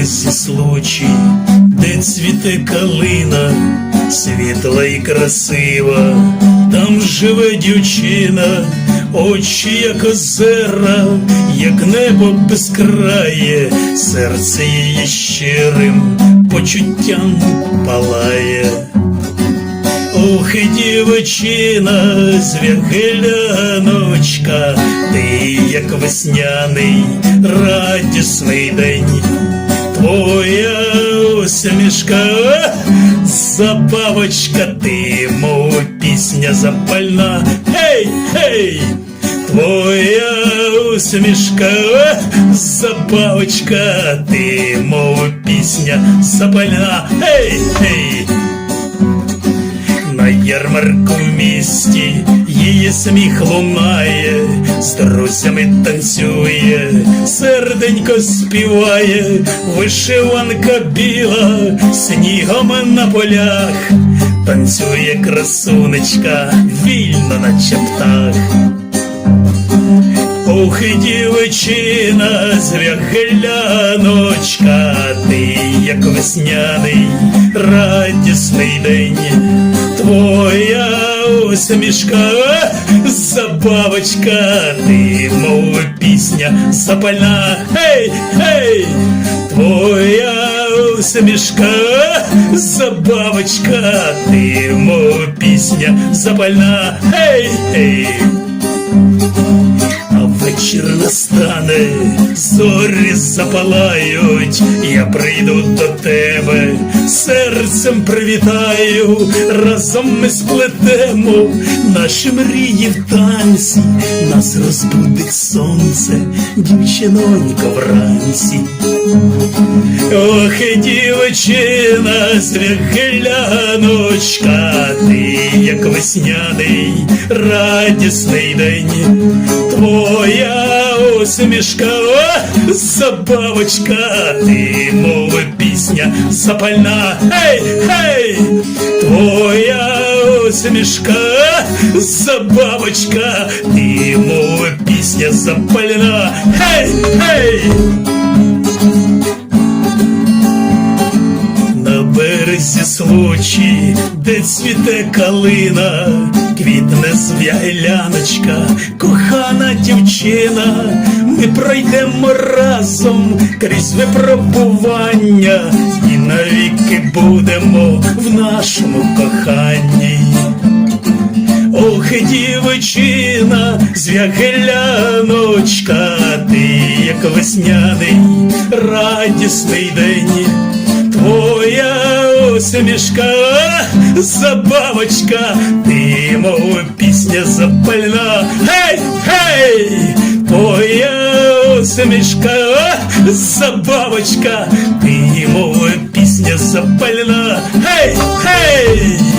березі случай, де цвіте калина, світла і красива, там живе дівчина, очі, як озера, як небо безкрає, серце її щирим почуттям палає. Ох, дівчина, звягеляночка, ти як весняний, радісний день, твоя усмішка, забавочка, ти, мов пісня запальна, гей, гей, твоя усмішка, забавочка, ти, мов пісня запальна, гей, гей. На ярмарку в місті її сміх лунає, з друзями танцює, серденько співає, вишиванка біла, снігом на полях, танцює красунечка, вільно наче птах. Ох, дівчина, звягеляночка, ти як весняний, радісний день, усмішка, забавочка, ти, мов пісня запальна, гей, гей, твоя усмішка, забавочка, ти, мов пісня запальна, гей, гей. Вечір настане, зорі запалають, я прийду до тебе, серцем привітаю, разом ми сплетемо наші мрії в танці, нас розбудить сонце, дівчинонько вранці. Ох, дівчина, звягеляночка, ти як весняний, радісний день, твоя усмішка, о, забавочка, ти, мов пісня запальна, гей, гей, твоя усмішка, забавочка, ти, мов пісня запальна, гей, гей. На березі случай, де цвіте калина, квітне звягеляночка, кохана дівчина, ми пройдемо разом крізь випробування, і навіки будемо в нашому коханні. Ох, дівчина, звягеляночка, ти як весняний, радісний день, твоя усмішка, забавочка, ти, мов пісня запальна, гей, гей, твоя усмішка, забавочка, ти, мов пісня запальна, гей, гей.